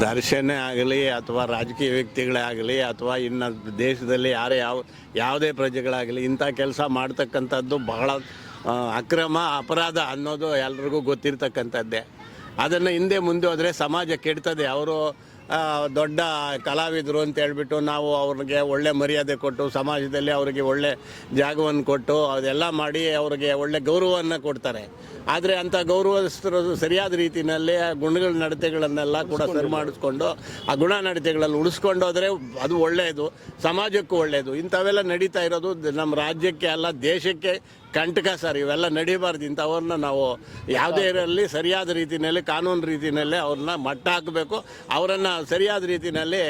ದರ್ಶನ ಆಗಲಿ ಅಥವಾ ರಾಜಕೀಯ ವ್ಯಕ್ತಿಗಳೇ ಆಗಲಿ ಅಥವಾ ಇನ್ನು ದೇಶದಲ್ಲಿ ಯಾರೇ ಯಾವ, ಯಾವುದೇ ಪ್ರಜೆಗಳಾಗಲಿ ಇಂಥ ಕೆಲಸ ಮಾಡ್ತಕ್ಕಂಥದ್ದು ಬಹಳ ಅಕ್ರಮ, ಅಪರಾಧ ಅನ್ನೋದು ಎಲ್ರಿಗೂ ಗೊತ್ತಿರ್ತಕ್ಕಂಥದ್ದೇ. ಅದನ್ನು ಹಿಂದೆ ಮುಂದೆ ಹೋದರೆ ಸಮಾಜ ಕೆಡ್ತದೆ. ಅವರು ದೊಡ್ಡ ಕಲಾವಿದರು ಅಂತ ಹೇಳ್ಬಿಟ್ಟು ನಾವು ಅವ್ರಿಗೆ ಒಳ್ಳೆ ಮರ್ಯಾದೆ ಕೊಟ್ಟು, ಸಮಾಜದಲ್ಲಿ ಅವರಿಗೆ ಒಳ್ಳೆ ಜಾಗವನ್ನು ಕೊಟ್ಟು, ಅದೆಲ್ಲ ಮಾಡಿ ಅವರಿಗೆ ಒಳ್ಳೆ ಗೌರವವನ್ನು ಕೊಡ್ತಾರೆ. ಆದರೆ ಅಂಥ ಗೌರವಿಸ್ತಿರೋದು ಸರಿಯಾದ ರೀತಿಯಲ್ಲಿ ಆ ಗುಣಗಳ ನಡತೆಗಳನ್ನೆಲ್ಲ ಕೂಡ ಸರಿ ಮಾಡಿಸ್ಕೊಂಡು, ಆ ಗುಣ ನಡತೆಗಳಲ್ಲಿ ಉಳಿಸ್ಕೊಂಡು ಹೋದರೆ ಅದು ಒಳ್ಳೆಯದು, ಸಮಾಜಕ್ಕೂ ಒಳ್ಳೆಯದು. ಇಂಥವೆಲ್ಲ ನಡೀತಾ ಇರೋದು ನಮ್ಮ ರಾಜ್ಯಕ್ಕೆ ಅಲ್ಲ, ದೇಶಕ್ಕೆ ಕಂಟಕ ಸರ್ ಇವೆಲ್ಲ ನಡೀಬಾರ್ದು. ಇಂಥವ್ರನ್ನ ನಾವು ಯಾವುದೇ ಇರಲಿ ಸರಿಯಾದ ರೀತಿಯಲ್ಲಿ ಕಾನೂನು ರೀತಿಯಲ್ಲಿ ಅವ್ರನ್ನ ಮಟ್ಟ ಹಾಕಬೇಕು. ಅವರನ್ನು ಸರಿಯಾದ ರೀತಿಯಲ್ಲಿ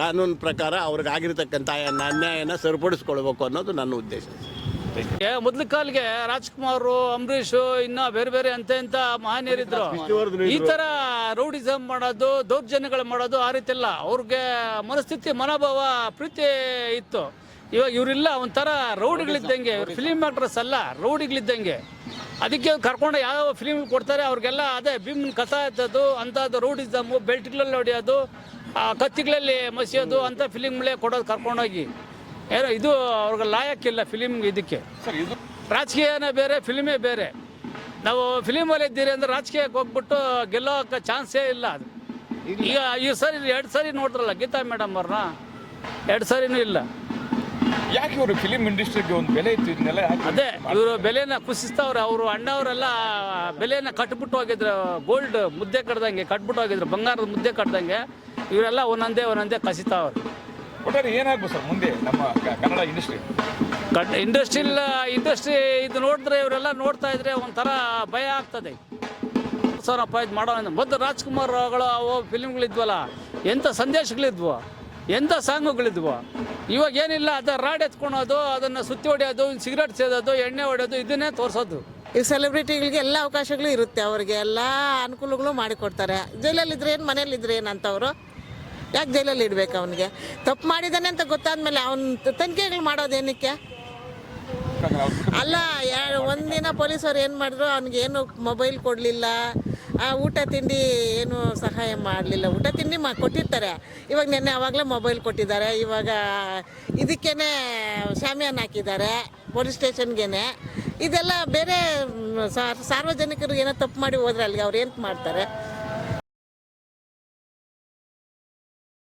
ಕಾನೂನು ಪ್ರಕಾರ ಅವ್ರಿಗೆ ಆಗಿರ್ತಕ್ಕಂಥ ಅನ್ಯಾಯನ ಸರಿಪಡಿಸ್ಕೊಳ್ಬೇಕು ಅನ್ನೋದು ನನ್ನ ಉದ್ದೇಶ ಮೊದ್ಲ ಕಾಲಿಗೆ ರಾಜ್ಕುಮಾರ್ ಅಂಬರೀಶ್ ಇನ್ನ ಬೇರೆ ಬೇರೆ ಅಂತ ಮಹನೀಯರಿದ್ರು. ಈ ತರ ರೌಡಿಸಮ್ ಮಾಡೋದು ದೌರ್ಜನ್ಯಗಳು ಮಾಡೋದು ಆ ರೀತಿ ಇಲ್ಲ ಅವ್ರಿಗೆ ಮನಸ್ಥಿತಿ ಮನೋಭಾವ ಪ್ರೀತಿ ಇತ್ತು. ಇವಾಗ ಇವರಿಲ್ಲ ಒಂಥರ ರೌಡಿಗಳಿದ್ದಂಗೆ. ಇವ್ರು ಫಿಲಿಮ್ ಆಕ್ಟ್ರಸ್ ಅಲ್ಲ ರೌಡಿಗಳಿದ್ದಂಗೆ. ಅದಕ್ಕೆ ಕರ್ಕೊಂಡು ಯಾವ ಫಿಲಿಮ್ ಕೊಡ್ತಾರೆ ಅವ್ರಿಗೆಲ್ಲ ಅದೇ ಭೀಮನ್ ಕಸ ಎತ್ತದು ಅಂಥದ್ದು ರೌಡಿಸಮ್ಮು ಬೆಲ್ಟ್ಗಳಲ್ಲಿ ಹೊಡೆಯೋದು ಆ ಕತ್ತಿಗಳಲ್ಲಿ ಮಸಿಯೋದು ಅಂಥ ಫಿಲಿಮ್ಗಳೇ ಕೊಡೋದು ಕರ್ಕೊಂಡೋಗಿ. ಏನೋ ಇದು ಅವ್ರಿಗೆ ಲಾಯಕ್ಕಿಲ್ಲ ಫಿಲಿಮ್ ಇದಕ್ಕೆ. ರಾಜಕೀಯನೇ ಬೇರೆ ಫಿಲಿಮೇ ಬೇರೆ. ನಾವು ಫಿಲಿಮಲ್ಲಿ ಇದ್ದೀರಿ ಅಂದ್ರೆ ರಾಜಕೀಯಕ್ಕೆ ಹೋಗ್ಬಿಟ್ಟು ಗೆಲ್ಲೋಕೆ ಚಾನ್ಸೇ ಇಲ್ಲ ಅದು. ಈಗ ಈ ಸರಿ ಎರಡು ಸರಿ ನೋಡಿದ್ರಲ್ಲ ಗೀತಾ ಮೇಡಮ್ ಅವ್ರನ್ನ ಎರಡು ಸರಿನೂ ಇಲ್ಲ. ಯಾಕೆ ಇವರು ಫಿಲಿಮ್ ಇಂಡಸ್ಟ್ರಿಗೆ ಒಂದು ಬೆಲೆ ಇತ್ತು ಇದನ್ನೆಲ್ಲ ಅದೇ ಇವರು ಬೆಲೆನ ಕುಸಿಸ್ತವ್ರೆ ಅವರು ಅಣ್ಣವರೆಲ್ಲ ಬೆಲೆನ ಕಟ್ಬಿಟ್ಟು ಹೋಗಿದ್ರು ಗೋಲ್ಡ್ ಮುದ್ದೆ ಕಟ್ದಂಗೆ ಕಟ್ಬಿಟ್ಟು ಹೋಗಿದ್ರು ಬಂಗಾರದ ಮುದ್ದೆ ಕಟ್ದಂಗೆ ಇವರೆಲ್ಲ ಒಂದೊಂದೇ ಒಂದೊಂದೇ ಕಸಿತಾವ್ರೆ. ಒಟ್ಟಾರೆ ಏನಾಗ್ಬೋದು ಸರ್ ಮುಂದೆ ನಮ್ಮ ಇಂಡಸ್ಟ್ರಿ ಕಟ್ ಇಂಡಸ್ಟ್ರಿಲ್ ಇಂಡಸ್ಟ್ರಿ ಇದು ನೋಡಿದ್ರೆ ಇವರೆಲ್ಲ ನೋಡ್ತಾ ಇದ್ರೆ ಒಂಥರ ಭಯ ಆಗ್ತದೆ. ಸರಪ್ಪ ಇದು ಮಾಡೋ ಮೊದಲು ರಾಜ್ಕುಮಾರ್ ಅವುಗಳು ಅವು ಫಿಲ್ಮ್ಗಳಿದ್ವಲ್ಲ ಎಂಥ ಸಂದೇಶಗಳಿದ್ವು ಎಂಥ ಸಾಂಗುಗಳಿದ್ವು. ಇವಾಗ ಏನಿಲ್ಲ ಅದ ರಾಡ್ ಎತ್ಕೊಳೋದು ಅದನ್ನು ಸುತ್ತಿ ಹೊಡೆಯೋದು ಸಿಗರೇಟ್ ಸೇದೋದು ಎಣ್ಣೆ ಹೊಡೆಯೋದು ಇದನ್ನೇ ತೋರಿಸೋದು. ಈ ಸೆಲೆಬ್ರಿಟಿಗಳಿಗೆ ಎಲ್ಲ ಅವಕಾಶಗಳು ಇರುತ್ತೆ. ಅವರಿಗೆ ಎಲ್ಲ ಅನುಕೂಲಗಳು ಮಾಡಿಕೊಡ್ತಾರೆ. ಜೈಲಲ್ಲಿದ್ರೆ ಏನು ಮನೇಲಿದ್ರೆ ಏನು ಅಂತವರು? ಯಾಕೆ ಜೈಲಲ್ಲಿ ಇಡ್ಬೇಕು ಅವನಿಗೆ? ತಪ್ಪು ಮಾಡಿದ್ದಾನೆ ಅಂತ ಗೊತ್ತಾದ್ಮೇಲೆ ಅವನ ತನಿಖೆಗಳು ಮಾಡೋದೇನಕ್ಕೆ ಅಲ್ಲ ಒಂದಿನ ಪೊಲೀಸರು ಏನು ಮಾಡಿದ್ರು, ಅವ್ನಿಗೆ ಏನು ಮೊಬೈಲ್ ಕೊಡಲಿಲ್ಲ ಊಟ ತಿಂಡಿ ಏನು ಸಹಾಯ ಮಾಡಲಿಲ್ಲ. ಊಟ ತಿಂಡಿ ಮಾ, ಕೊಟ್ಟಿರ್ತಾರೆ. ಇವಾಗ ನೆನ್ನೆ ಅವಾಗಲೇ ಮೊಬೈಲ್ ಕೊಟ್ಟಿದ್ದಾರೆ. ಇವಾಗ ಇದಕ್ಕೇನೆ ಶಾಮಿಯಾನ ಹಾಕಿದ್ದಾರೆ, ಪೊಲೀಸ್ ಸ್ಟೇಷನ್ಗೇನೆ. ಇದೆಲ್ಲ ಬೇರೆ ಸಾರ್ವಜನಿಕರು ಏನೋ ತಪ್ಪು ಮಾಡಿ ಹೋದ್ರೆ ಅಲ್ಲಿಗೆ ಅವ್ರು ಏನು ಮಾಡ್ತಾರೆ?